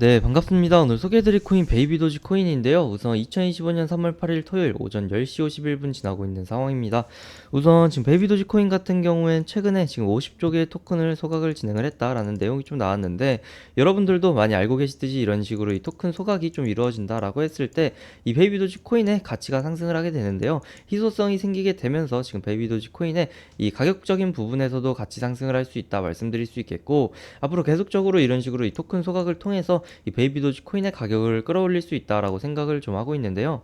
네, 반갑습니다. 오늘 소개해드릴 코인 베이비도지 코인인데요. 우선 2025년 3월 8일 토요일 오전 10시 51분 지나고 있는 상황입니다. 우선 지금 베이비도지 코인 같은 경우엔 최근에 지금 50조 개의 토큰을 소각을 진행을 했다라는 내용이 좀 나왔는데 여러분들도 많이 알고 계시듯이 이런 식으로 이 토큰 소각이 좀 이루어진다라고 했을 때 이 베이비도지 코인의 가치가 상승을 하게 되는데요. 희소성이 생기게 되면서 지금 베이비도지 코인의 이 가격적인 부분에서도 가치 상승을 할 수 있다 말씀드릴 수 있겠고 앞으로 계속적으로 이런 식으로 이 토큰 소각을 통해서 이 베이비 도지 코인의 가격을 끌어올릴 수 있다라고 생각을 좀 하고 있는데요.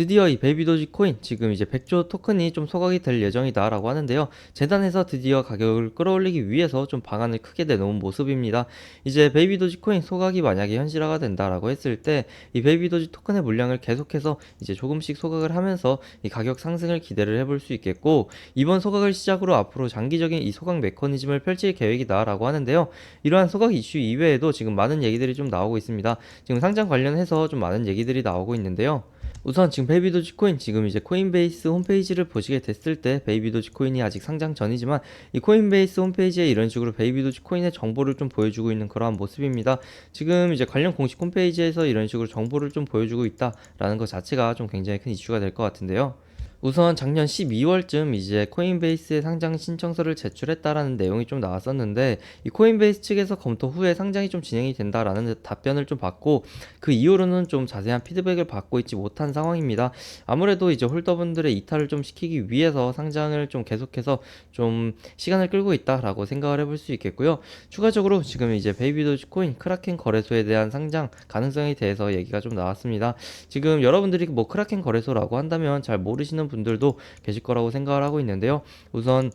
드디어 이 베이비도지 코인 지금 이제 100조 토큰이 좀 소각이 될 예정이다 라고 하는데요. 재단에서 드디어 가격을 끌어올리기 위해서 좀 방안을 크게 내놓은 모습입니다. 이제 베이비도지 코인 소각이 만약에 현실화가 된다라고 했을 때 이 베이비도지 토큰의 물량을 계속해서 이제 조금씩 소각을 하면서 이 가격 상승을 기대를 해볼 수 있겠고 이번 소각을 시작으로 앞으로 장기적인 이 소각 메커니즘을 펼칠 계획이다 라고 하는데요. 이러한 소각 이슈 이외에도 지금 많은 얘기들이 좀 나오고 있습니다. 지금 상장 관련해서 좀 많은 얘기들이 나오고 있는데요. 우선 지금 베이비도지 코인 지금 이제 코인베이스 홈페이지를 보시게 됐을 때 베이비도지 코인이 아직 상장 전이지만 이 코인베이스 홈페이지에 이런 식으로 베이비도지 코인의 정보를 좀 보여주고 있는 그러한 모습입니다. 지금 이제 관련 공식 홈페이지에서 이런 식으로 정보를 좀 보여주고 있다라는 것 자체가 좀 굉장히 큰 이슈가 될 것 같은데요. 우선 작년 12월쯤 이제 코인베이스에 상장 신청서를 제출했다라는 내용이 좀 나왔었는데 이 코인베이스 측에서 검토 후에 상장이 좀 진행이 된다라는 답변을 좀 받고 그 이후로는 좀 자세한 피드백을 받고 있지 못한 상황입니다. 아무래도 이제 홀더분들의 이탈을 좀 시키기 위해서 상장을 좀 계속해서 좀 시간을 끌고 있다라고 생각을 해볼 수 있겠고요. 추가적으로 지금 이제 베이비도지 코인 크라켄 거래소에 대한 상장 가능성에 대해서 얘기가 좀 나왔습니다. 지금 여러분들이 뭐 크라켄 거래소라고 한다면 잘 모르시는 분들도 계실 거라고 생각을 하고 있는데요. 우선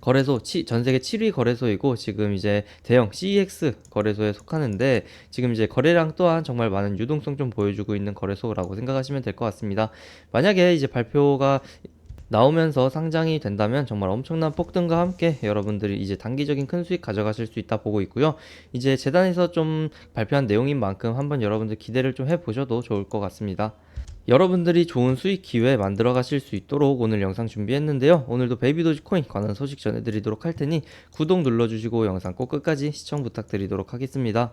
거래소 치, 전 세계 7위 거래소이고 지금 이제 대형 CEX 거래소에 속하는데 지금 이제 거래량 또한 정말 많은 유동성 좀 보여주고 있는 거래소라고 생각하시면 될 것 같습니다. 만약에 이제 발표가 나오면서 상장이 된다면 정말 엄청난 폭등과 함께 여러분들이 이제 단기적인 큰 수익 가져가실 수 있다 보고 있고요. 이제 재단에서 좀 발표한 내용인 만큼 한번 여러분들 기대를 좀 해보셔도 좋을 것 같습니다. 여러분들이 좋은 수익 기회 만들어 가실 수 있도록 오늘 영상 준비했는데요. 오늘도 베이비 도지 코인 관한 소식 전해드리도록 할 테니 구독 눌러주시고 영상 꼭 끝까지 시청 부탁드리도록 하겠습니다.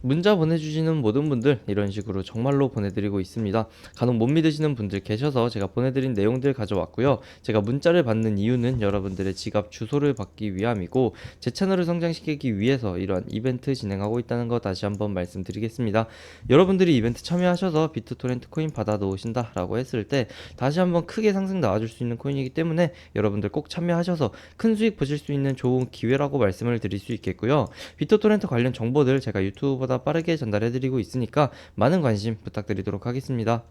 문자 보내주시는 모든 분들 이런 식으로 정말로 보내드리고 있습니다. 간혹 못 믿으시는 분들 계셔서 제가 보내드린 내용들 가져왔고요. 제가 문자를 받는 이유는 여러분들의 지갑 주소를 받기 위함이고 제 채널을 성장시키기 위해서 이러한 이벤트 진행하고 있다는 거 다시 한번 말씀드리겠습니다. 여러분들이 이벤트 참여하셔서 비트토렌트 코인 받아 놓으신다 라고 했을 때 다시 한번 크게 상승 나와줄 수 있는 코인이기 때문에 여러분들 꼭 참여하셔서 큰 수익 보실 수 있는 좋은 기회라고 말씀을 드릴 수 있겠고요. 비트토렌트 관련 정보들 제가 유튜브 보다 빠르게 전달해드리고 있으니까 많은 관심 부탁드리도록 하겠습니다.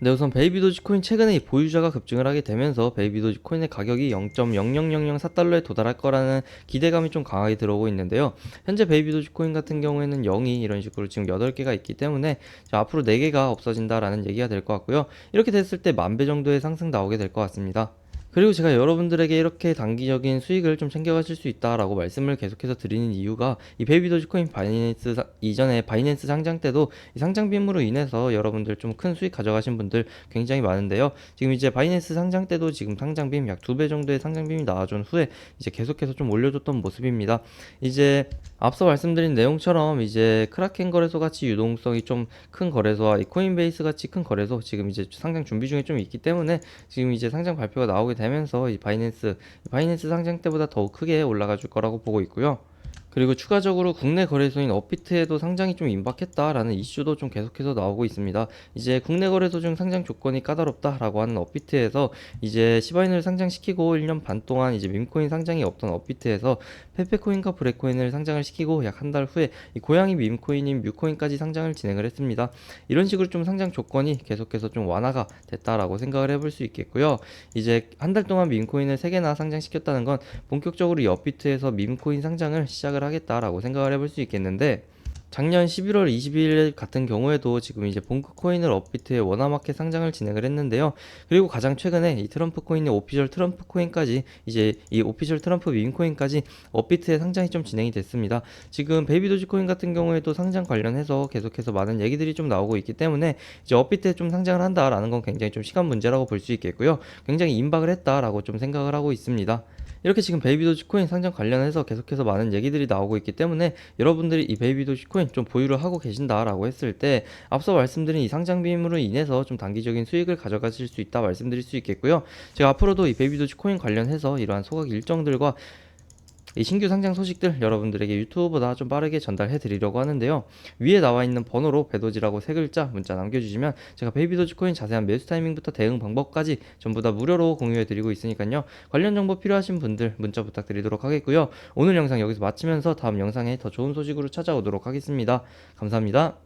네, 우선 베이비 도지코인 최근에 이 보유자가 급증을 하게 되면서 베이비 도지코인의 가격이 0.00004달러에 도달할 거라는 기대감이 좀 강하게 들어오고 있는데요. 현재 베이비 도지코인 같은 경우에는 0이 이런 식으로 지금 8개가 있기 때문에 자, 앞으로 4개가 없어진다라는 얘기가 될 것 같고요. 이렇게 됐을 때 만 배 정도의 상승 나오게 될 것 같습니다. 그리고 제가 여러분들에게 이렇게 단기적인 수익을 좀 챙겨가실 수 있다라고 말씀을 계속해서 드리는 이유가 이 베이비 도지코인 바이낸스 사- 이전에 바이낸스 상장 때도 이 상장 빔으로 인해서 여러분들 좀 큰 수익 가져가신 분들 굉장히 많은데요. 지금 이제 바이낸스 상장 때도 지금 상장 빔 약 두 배 정도의 상장 빔이 나와준 후에 이제 계속해서 좀 올려줬던 모습입니다. 이제 앞서 말씀드린 내용처럼 이제 크라켄 거래소 같이 유동성이 좀 큰 거래소와 이 코인베이스 같이 큰 거래소 지금 이제 상장 준비 중에 좀 있기 때문에 지금 이제 상장 발표가 나오게 되 면서 이 바이낸스 바이낸스 상장 때보다 더욱 크게 올라가 줄 거라고 보고 있고요. 그리고 추가적으로 국내 거래소인 업비트에도 상장이 좀 임박했다라는 이슈도 좀 계속해서 나오고 있습니다. 이제 국내 거래소 중 상장 조건이 까다롭다라고 하는 업비트에서 이제 시바인을 상장시키고 1년 반 동안 이제 밈코인 상장이 없던 업비트에서 페페코인과 브레코인을 상장을 시키고 약 한 달 후에 이 고양이 밈코인인 뮤코인까지 상장을 진행을 했습니다. 이런 식으로 좀 상장 조건이 계속해서 좀 완화가 됐다라고 생각을 해볼 수 있겠고요. 이제 한 달 동안 밈코인을 3개나 상장시켰다는 건 본격적으로 이 업비트에서 밈코인 상장을 시작을 하겠다라고 생각을 해볼 수 있겠는데 작년 11월 22일 같은 경우에도 지금 이제 본크 코인을 업비트에 원화마켓 상장을 진행을 했는데요. 그리고 가장 최근에 이 트럼프 코인의 오피셜 트럼프 코인까지 이제 이 오피셜 트럼프 밈 코인까지 업비트에 상장이 좀 진행이 됐습니다. 지금 베이비 도지 코인 같은 경우에도 상장 관련해서 계속해서 많은 얘기들이 좀 나오고 있기 때문에 이제 업비트에 좀 상장을 한다라는 건 굉장히 좀 시간 문제라고 볼 수 있겠고요. 굉장히 임박을 했다라고 좀 생각을 하고 있습니다. 이렇게 지금 베이비 도지코인 상장 관련해서 계속해서 많은 얘기들이 나오고 있기 때문에 여러분들이 이 베이비 도지코인 좀 보유를 하고 계신다라고 했을 때 앞서 말씀드린 이 상장 비임으로 인해서 좀 단기적인 수익을 가져가실 수 있다 말씀드릴 수 있겠고요. 제가 앞으로도 이 베이비 도지코인 관련해서 이러한 소각 일정들과 이 신규 상장 소식들 여러분들에게 유튜브보다 좀 빠르게 전달해 드리려고 하는데요. 위에 나와 있는 번호로 배도지라고 세 글자 문자 남겨주시면 제가 베이비 도지코인 자세한 매수 타이밍부터 대응 방법까지 전부 다 무료로 공유해 드리고 있으니까요. 관련 정보 필요하신 분들 문자 부탁드리도록 하겠고요. 오늘 영상 여기서 마치면서 다음 영상에 더 좋은 소식으로 찾아오도록 하겠습니다. 감사합니다.